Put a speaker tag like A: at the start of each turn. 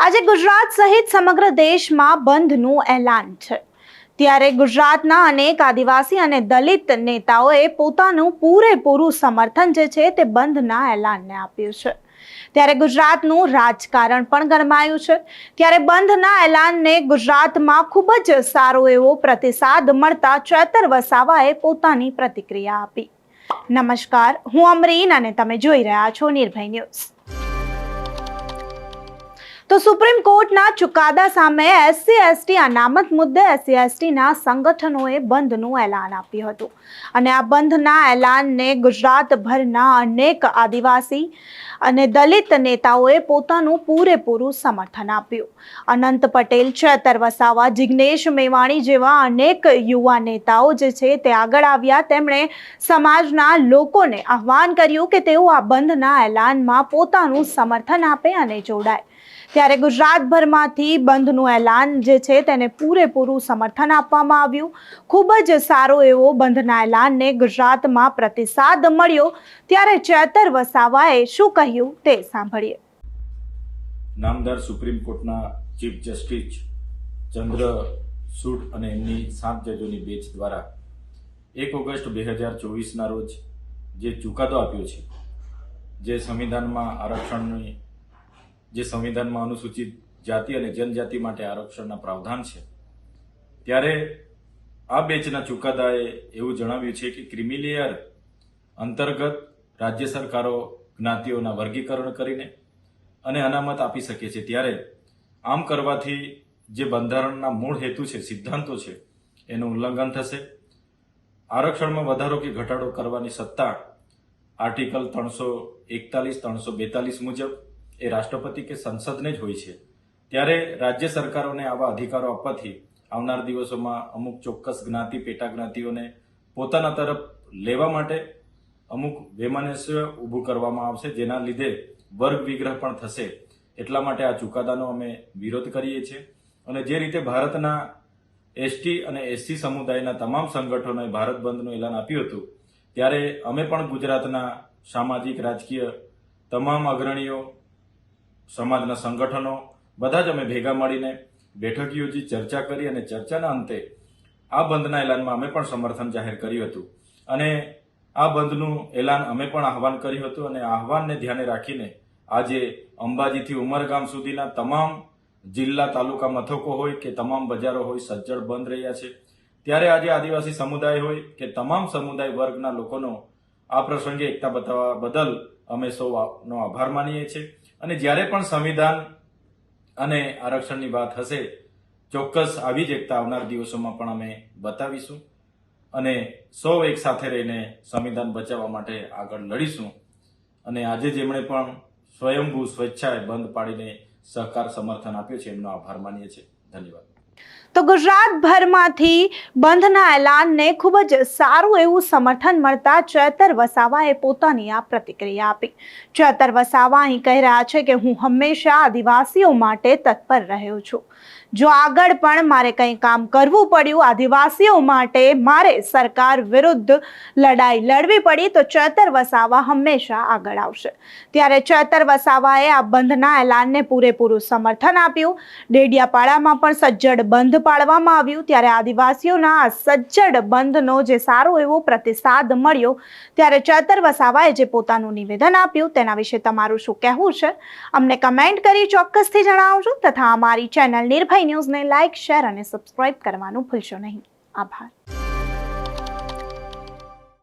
A: આજે ગુજરાત સહિત સમગ્ર દેશમાં બંધનું એલાન છે. ત્યારે ગુજરાતના અનેક આદિવાસી અને દલિત નેતાઓએ પોતાનું પૂરેપૂરું સમર્થન જે છે તે બંધના એલાનને આપ્યું છે. ત્યારે ગુજરાતનું રાજકારણ પણ ગરમાયું છે. ત્યારે બંધના એલાનને ગુજરાતમાં ખૂબ જ સારો એવો પ્રતિસાદ મળતા ચેતર વસાવાએ પોતાની પ્રતિક્રિયા આપી. નમસ્કાર, હું અમરીન અને તમે જોઈ રહ્યા છો નિર્ભય ન્યૂઝ. તો સુપ્રીમ કોર્ટના ચુકાદા સામે એસસી, એસટી અનામત મુદ્દે એસસી, એસટીના સંગઠનોએ બંધનું એલાન આપ્યું હતું. અને આ બંધના એલાનને ગુજરાતભરના અનેક આદિવાસી અને દલિત નેતાઓએ પોતાનું પૂરેપૂરું સમર્થન આપ્યું. અનંત પટેલ, ચેતર વસાવા, જિગ્નેશ મેવાણી જેવા અનેક યુવા નેતાઓ જે છે તે આગળ આવ્યા. તેમણે સમાજના લોકોને આહ્વાન કર્યું કે તેઓ આ બંધના એલાનમાં પોતાનું સમર્થન આપે અને જોડાય. ત્યારે ગુજરાતભરમાંથી બંધનું એલાન જે છે તેને પૂરેપૂરું સમર્થન આપવામાં આવ્યું. ખૂબ જ સારો એવો બંધના એલાનને ગુજરાતમાં પ્રતિસાદ મળ્યો. ત્યારે ચેતર વસાવાએ શું કહ્યું તે સાંભળીએ.
B: નામદાર સુપ્રીમ કોર્ટના ચીફ જસ્ટિસ સુટ અને એમની સાત જજોની બેચ દ્વારા એક ઓગસ્ટ બે હજાર ચોવીસના રોજ જે ચુકાદો આપ્યો છે, જે સંવિધાનમાં આરક્ષણની જે સંવિધાનમાં અનુસૂચિત જાતિ અને જનજાતિ માટે આરક્ષણના પ્રાવધાન છે. ત્યારે આ બેચના ચુકાદાએ એવું જણાવ્યું છે કે ક્રિમિલિયર અંતર્ગત રાજ્ય સરકારો જ્ઞાતિઓના વર્ગીકરણ કરીને અને અનામત આપી શકે છે. ત્યારે આમ કરવાથી જે બંધારણના મૂળ હેતુ છે, સિદ્ધાંતો છે, એનું ઉલ્લંઘન થશે. આરક્ષણમાં વધારો કે ઘટાડો કરવાની સત્તા આર્ટિકલ ત્રણસો એકતાલીસ, ત્રણસો બેતાલીસ મુજબ એ રાષ્ટ્રપતિ કે સંસદને જ હોય છે. ત્યારે રાજ્ય સરકારોને આવા અધિકારો આપવાથી આવનાર દિવસોમાં અમુક ચોક્કસ જ્ઞાતિ પેટા જ્ઞાતિઓને પોતાના તરફ લેવા માટે અમુક વેમાનસ્ય ઊભું કરવામાં આવશે, જેના લીધે વર્ગ વિગ્રહ પણ થશે. એટલા માટે આ ચુકાદાનો અમે વિરોધ કરીએ છીએ. અને જે રીતે ભારતના એસટી અને એસસી સમુદાયના તમામ સંગઠનોએ ભારત બંધનું એલાન આપ્યું હતું, ત્યારે અમે પણ ગુજરાતના સામાજિક, રાજકીય તમામ અગ્રણીઓ સમાજના સંગઠનો, બધા જ અમે ભેગા મળીને બેઠક યોજી ચર્ચા કરી અને ચર્ચાના અંતે આ બંધના એલાનમાં અમે પણ સમર્થન જાહેર કર્યું હતું. અને આ બંધનું એલાન અમે પણ આહવાન કર્યું હતું અને આહવાનને ધ્યાને રાખીને આજે અંબાજીથી ઉમરગામ સુધીના તમામ જિલ્લા તાલુકા મથકો હોય કે તમામ બજારો હોય સજ્જડ બંધ રહ્યા છે. ત્યારે આજે આદિવાસી સમુદાય હોય કે તમામ સમુદાય વર્ગના લોકોનો આ પ્રસંગે એકતા બતાવવા બદલ અમે સૌનો આભાર માનીએ છીએ. અને જ્યારે પણ સંવિધાન અને આરક્ષણની વાત હશે, ચોક્કસ આવી જ એકતા આવનાર દિવસોમાં પણ અમે બતાવીશું અને સૌ એક સાથે રહીને સંવિધાન બચાવવા માટે આગળ લડીશું. અને આજે જેમણે પણ સ્વયંભૂ સ્વેચ્છાએ બંધ પાડીને સહકાર સમર્થન આપ્યું છે, એમનો આભાર માનીએ છીએ. ધન્યવાદ.
A: તો ગુજરાતભરમાંથી બંધના એલાનને ખૂબ જ સારું એવું સમર્થન મળતા ચેતર વસાવાએ પોતાની આ પ્રતિક્રિયા આપી. ચેતર વસાવા અહીં કહી રહ્યા છે કે હું હંમેશા આદિવાસીઓ માટે તત્પર રહ્યો છું. જો આગળ પણ મારે કંઈ કામ કરવું પડ્યું આદિવાસીઓ માટે મારે સરકાર વિરુદ્ધ લડાઈ લડવી પડી તો ચેતર વસાવા હંમેશા આગળ આવશે. ત્યારે ચેતર વસાવાએ આ બંધના એલાનને પૂરેપૂરું સમર્થન આપ્યું. ડેડિયાપાડામાં પણ સજ્જડ બંધ પાડવામાં આવ્યું ત્યારે આદિવાસીઓના આ સજ્જડ બંધનો જે સારો એવો પ્રતિસાદ મળ્યો ત્યારે ચેતર વસાવાએ જે પોતાનું નિવેદન આપ્યું તેના વિશે તમારું શું કહેવું છે? અમને કમેન્ટ કરી ચોક્કસથી જણાવજો તથા અમારી ચેનલ નિર્ભય ન્યૂઝને લાઇક શેર અને સબસ્ક્રાઇબ કરવાનું ભૂલશો નહીં. આભાર.